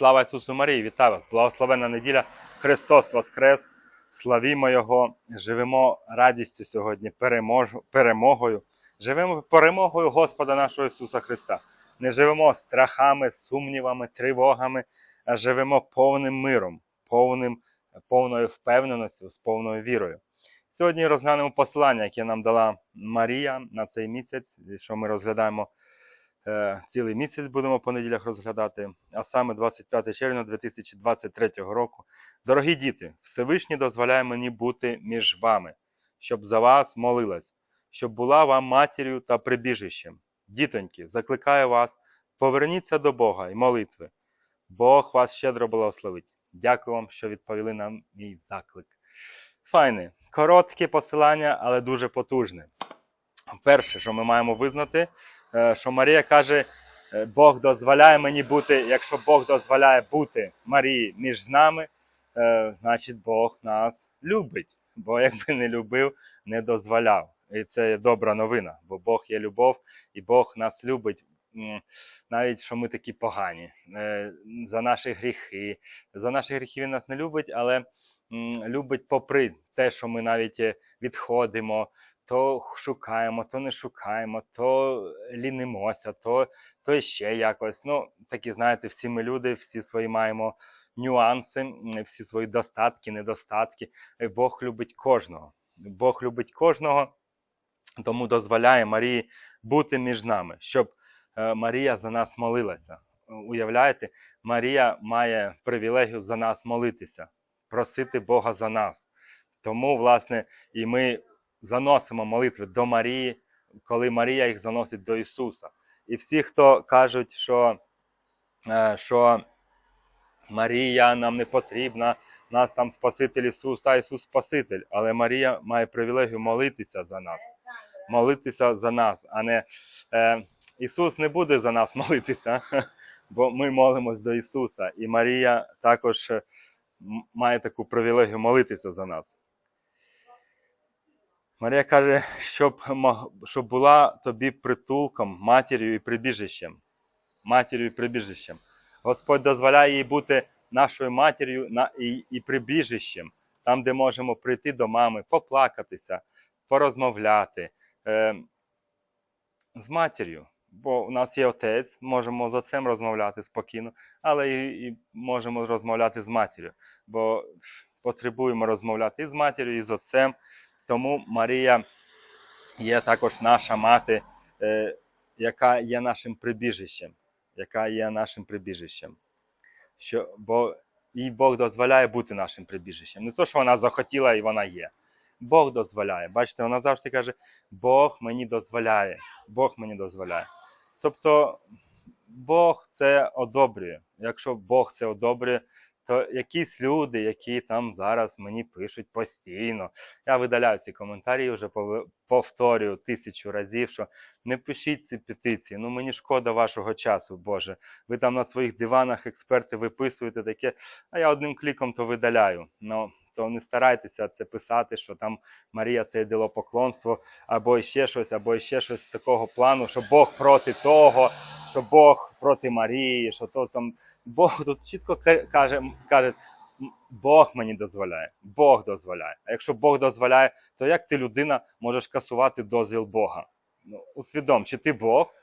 Слава Ісусу Марії, вітаю вас! Благословенна неділя, Христос Воскрес! Славімо Його, живемо радістю сьогодні, перемогою. Живемо перемогою Господа нашого Ісуса Христа. Не живемо страхами, сумнівами, тривогами, а живемо повним миром, повним, повною впевненістю, з повною вірою. Сьогодні розглянемо посилання, яке нам дала Марія на цей місяць, що ми розглядаємо цілий місяць будемо по неділях розглядати, а саме 25 червня 2023 року. Дорогі діти, Всевишній дозволяє мені бути між вами, щоб за вас молилась, щоб була вам матір'ю та прибіжищем. Дітоньки, закликаю вас, поверніться до Бога і молитви. Бог вас щедро благословить. Дякую вам, що відповіли на мій заклик. Файне, коротке посилання, але дуже потужне. Перше, що ми маємо визнати, е, що Марія каже: е, Бог дозволяє мені бути, якщо Бог дозволяє бути Марії між нами, е, значить Бог нас любить. Бо якби не любив, не дозволяв. І це добра новина, бо Бог є любов, і Бог нас любить. Навіть що ми такі погані за наші гріхи. За наші гріхи він нас не любить, але любить попри те, що ми навіть відходимо, то шукаємо, то не шукаємо, то лінимося, то, то ще якось. Ну, такі, знаєте, всі ми люди, всі свої маємо нюанси, всі свої достатки, недостатки. Бог любить кожного. Бог любить кожного, тому дозволяє Марії бути між нами, щоб е, Марія за нас молилася. Уявляєте, Марія має привілегію за нас молитися, просити Бога за нас. Тому, власне, і ми заносимо молитви до Марії, коли Марія їх заносить до Ісуса. І всі, хто кажуть, що, е, що Марія нам не потрібна, нас там Спаситель Ісус, та Ісус Спаситель. Але Марія має привілегію молитися за нас. Молитися за нас, а не е, Ісус не буде за нас молитися, бо ми молимось до Ісуса. І Марія також має таку привілегію молитися за нас. Марія каже, щоб, щоб була тобі притулком, матір'ю і прибіжищем. Матір'ю і прибіжищем. Господь дозволяє їй бути нашою матір'ю і, прибіжищем, там, де можемо прийти до мами, поплакатися, порозмовляти е, з матір'ю. Бо у нас є отець, можемо з отцем розмовляти спокійно, але і, і можемо розмовляти з матір'ю, бо потребуємо розмовляти і з матір'ю, і з отцем. Тому Марія є також наша мати, яка є нашим прибіжищем, яка є нашим прибіжищем. Що, бо їй Бог дозволяє бути нашим прибіжищем. Не то, що вона захотіла і вона є. Бог дозволяє. Бачите, вона завжди каже: Бог мені дозволяє, Бог мені дозволяє. Тобто Бог це одобрює. Якщо Бог це одобрює, то якісь люди, які там зараз мені пишуть постійно. Я видаляю ці коментарі, вже повторюю тисячу разів, що не пишіть ці петиції. Ну мені шкода вашого часу, Боже. Ви там на своїх диванах експерти виписуєте таке, а я одним кліком то видаляю. Ну, то не старайтеся це писати, що там Марія це діло поклонство, або ще щось, або ще щось з такого плану, що Бог проти того, що Бог проти Марії, що то там Бог тут чітко каже, каже, Бог мені дозволяє, Бог дозволяє. А якщо Бог дозволяє, то як ти людина можеш касувати дозвіл Бога? Ну, усвідом, чи ти Бог,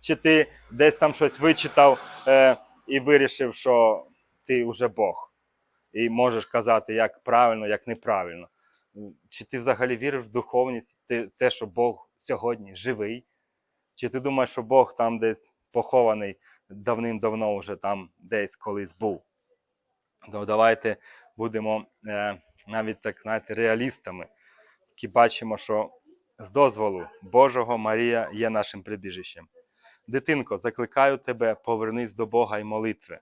чи ти десь там щось вичитав е, і вирішив, що ти вже Бог, і можеш казати, як правильно, як неправильно. Чи ти взагалі віриш в духовність, ти, те, що Бог сьогодні живий? Чи ти думаєш, що Бог там десь похований давним-давно вже там десь колись був? Ну, давайте будемо е, навіть так, знаєте, реалістами, які бачимо, що з дозволу Божого Марія є нашим прибіжищем. Дитинко, закликаю тебе, повернись до Бога і молитви.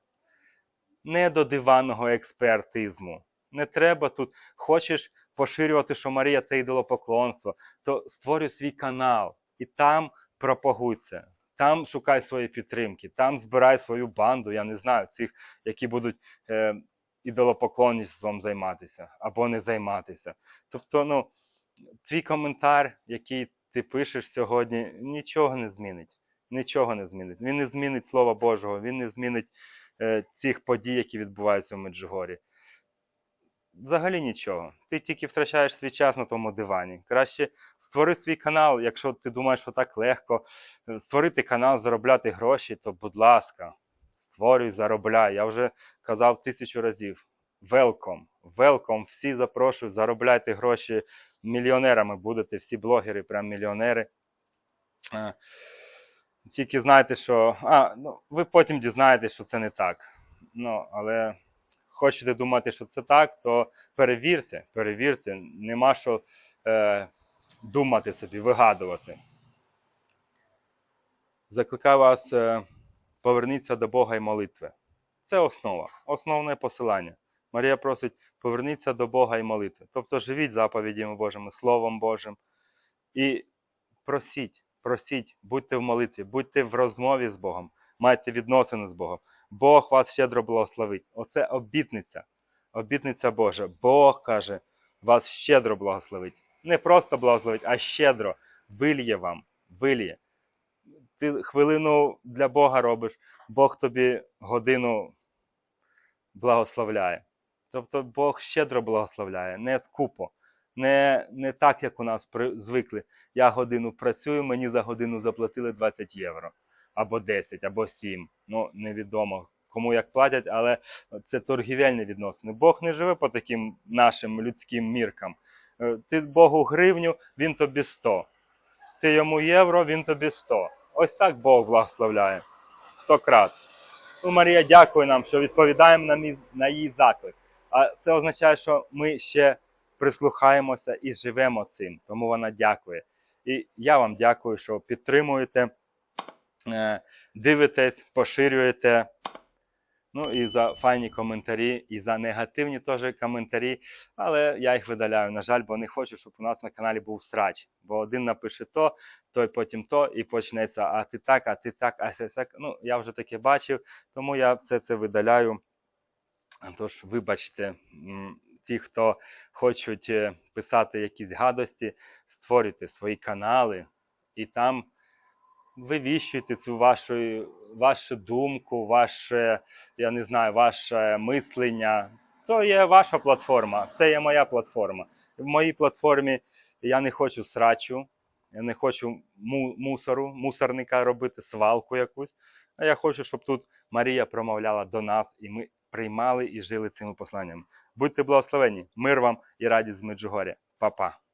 Не до диванного експертизму. Не треба тут. Хочеш поширювати, що Марія це ідолопоклонство, то створюй свій канал і там пропагуй це. Там шукай свої підтримки, там збирай свою банду, я не знаю, цих, які будуть е, ідолопоклонництвом займатися або не займатися. Тобто, ну, твій коментар, який ти пишеш сьогодні, нічого не змінить. Нічого не змінить. Він не змінить Слова Божого, він не змінить е, цих подій, які відбуваються в Меджугорі? Взагалі нічого. Ти тільки втрачаєш свій час на тому дивані. Краще створи свій канал, якщо ти думаєш, що так легко. е, Створити канал, заробляти гроші, то будь ласка, створюй, заробляй. Я вже казав тисячу разів. Welcome, welcome, всі запрошую, заробляйте гроші мільйонерами будете, всі блогери, прям мільйонери. Е, Тільки знайте, що. А, ну, ви потім дізнаєтесь, що це не так. Ну, але хочете думати, що це так, то перевірте, перевірте. Нема що е, думати собі, вигадувати. Закликаю вас, е, поверніться до Бога і молитви. Це основа, основне посилання. Марія просить, поверніться до Бога і молитви. Тобто живіть заповідями Божими, Словом Божим. І просіть, просіть, будьте в молитві, будьте в розмові з Богом, майте відносини з Богом. Бог вас щедро благословить. Оце обітниця. Обітниця Божа. Бог каже, вас щедро благословить. Не просто благословить, а щедро вильє вам, вильє. Ти хвилину для Бога робиш, Бог тобі годину благословляє. Тобто Бог щедро благословляє, не скупо, не, не так, як у нас при, звикли. Я годину працюю, мені за годину заплатили 20 євро, або 10, або 7. Ну, невідомо кому як платять, але це торгівельні відносини. Бог не живе по таким нашим людським міркам. Е, Ти Богу гривню, він тобі 100. Ти йому євро, він тобі 100. Ось так Бог благословляє. 100 крат. Ну, Марія дякує нам, що відповідаємо на, мій, на її заклик. А це означає, що ми ще прислухаємося і живемо цим. Тому вона дякує. І я вам дякую, що підтримуєте, е, дивитесь, поширюєте. Ну і за файні коментарі, і за негативні теж коментарі. Але я їх видаляю, на жаль, бо не хочу, щоб у нас на каналі був срач. Бо один напише то, той потім то, і почнеться, а ти так, а ти так, а ти так. Ну, я вже таке бачив, тому я все це видаляю. Тож, вибачте, ті, хто хочуть е, писати якісь гадості, створюйте свої канали і там вивіщуйте цю вашу, вашу думку, ваше, я не знаю, ваше мислення. То є ваша платформа, це є моя платформа. В моїй платформі я не хочу срачу, я не хочу мусору, мусорника робити, свалку якусь. А я хочу, щоб тут Марія промовляла до нас, і ми приймали і жили цими посланнями. Будьте благословені, мир вам і радість з Меджугоря. Па-па.